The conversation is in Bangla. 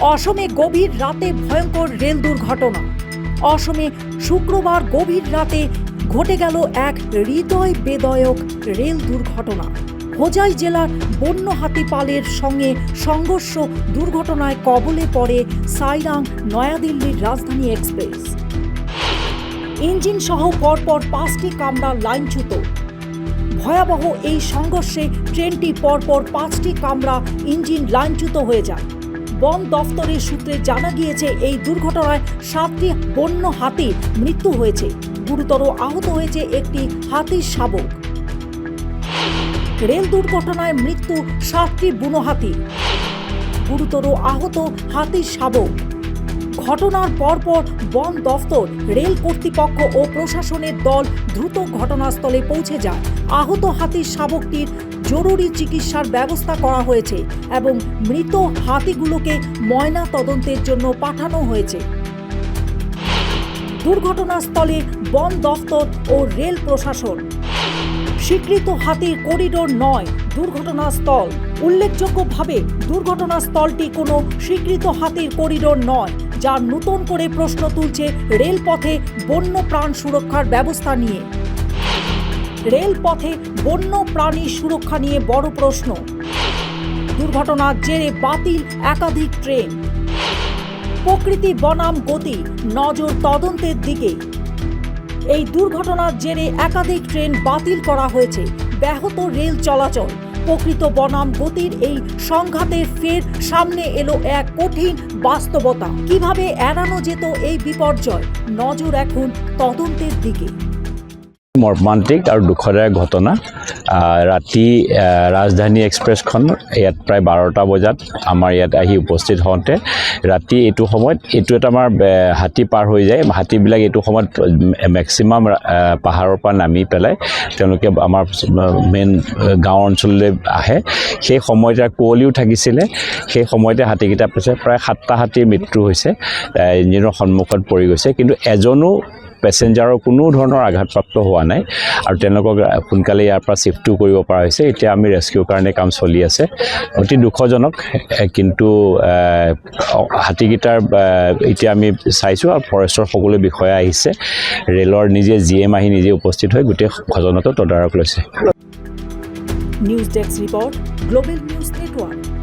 অসমে গভীর রাতে ভয়ঙ্কর রেল দুর্ঘটনা। অসমে শুক্রবার গভীর রাতে ঘটে গেল এক হৃদয় বেদয়ক রেল দুর্ঘটনা। হোজাই জেলার বন্য হাতিপালের সঙ্গে সংঘর্ষ দুর্ঘটনায় কবলে পড়ে সাইরাং নয়াদিল্লির রাজধানী এক্সপ্রেস। ইঞ্জিন সহ পরপর পাঁচটি কামরা লাইনচ্যুত। ভয়াবহ এই সংঘর্ষে ট্রেনটি পরপর পাঁচটি কামরা ইঞ্জিন লাইনচ্যুত হয়ে যায়। বন দফতরের সূত্রে জানা গিয়েছে, এই দুর্ঘটনায় সাতটি বন্য হাতির মৃত্যু হয়েছে। গুরুতর আহত হয়েছে একটি হাতির শাবক। রেল দুর্ঘটনায় মৃত্যু সাতটি বুনো হাতি। গুরুতর আহত হাতির শাবক। ঘটনার পরপর বন দফতর, রেল কর্তৃপক্ষ ও প্রশাসনের দল দ্রুত ঘটনাস্থলে পৌঁছে যায়। আহত হাতির শাবকটির জরুরি চিকিৎসার ব্যবস্থা করা হয়েছে এবং মৃত হাতিগুলোকে ময়না তদন্তের জন্য পাঠানো হয়েছে। দুর্ঘটনাস্থলে বন দফতর ও রেল প্রশাসন। স্বীকৃত হাতির করিডোর নয়, দুর্ঘটনাস্থল। উল্লেখযোগ্যভাবে, দুর্ঘটনাস্থলটি কোনো স্বীকৃত হাতির করিডোর নয়, যা নতুন করে প্রশ্ন তুলছে রেলপথে বন্য প্রাণ সুরক্ষার ব্যবস্থা নিয়ে। রেলপথে বন্য প্রাণী সুরক্ষা নিয়ে বড় প্রশ্ন। দুর্ঘটনার জেরে বাতিল একাধিক ট্রেন। প্রকৃতি বনাম গতি নজর তদন্তের দিকে। এই দুর্ঘটনার জেরে একাধিক ট্রেন বাতিল করা হয়েছে। ব্যাহত রেল চলাচল, প্রকৃত বনাম গতির এই সংঘাতের ফের সামনে এলো এক কঠিন বাস্তবতা। কীভাবে এড়ানো যেত এই বিপর্যয়? নজর এখন তদন্তের দিকে। মৰ্মান্তিক আৰু দুখদায়ক ঘটনা। ৰাতি ৰাজধানী এক্সপ্ৰেছখন ইয়াত প্ৰায় বাৰটা বজাত আমাৰ ইয়াত আহি উপস্থিত হওঁতে ৰাতি এইটো সময়ত এইটো এটা আমাৰ হাতী পাৰ হৈ যায়। হাতীবিলাক এইটো সময়ত মেক্সিমাম পাহাৰৰ পৰা নামি পেলাই তেওঁলোকে আমাৰ মেইন গাঁও অঞ্চললৈ আহে। সেই সময়তে কুঁৱলীও থাকিছিলে। সেই সময়তে হাতীকেইটা পাইছে প্ৰায় সাতটা হাতীৰ মৃত্যু হৈছে। ইঞ্জিনৰ সন্মুখত পৰি গৈছে। কিন্তু এজনো পেচেঞ্জাৰৰ কোনো ধৰণৰ আঘাতপ্ৰাপ্ত হোৱা নাই। আৰু তেওঁলোকক সোনকালে ইয়াৰ পৰা চিফ্টো কৰিব পৰা হৈছে। এতিয়া আমি ৰেস্কিউৰ কাৰণে কাম চলি আছে। অতি দুখজনক কিন্তু হাতীকেইটাৰ এতিয়া আমি চাইছোঁ আৰু ফৰেষ্টৰ সকলো বিষয়া আহিছে। ৰেলৰ নিজে জি এম আহি নিজে উপস্থিত হৈ গোটেই ঘটনাটো তদাৰক লৈছে। News desk report global news network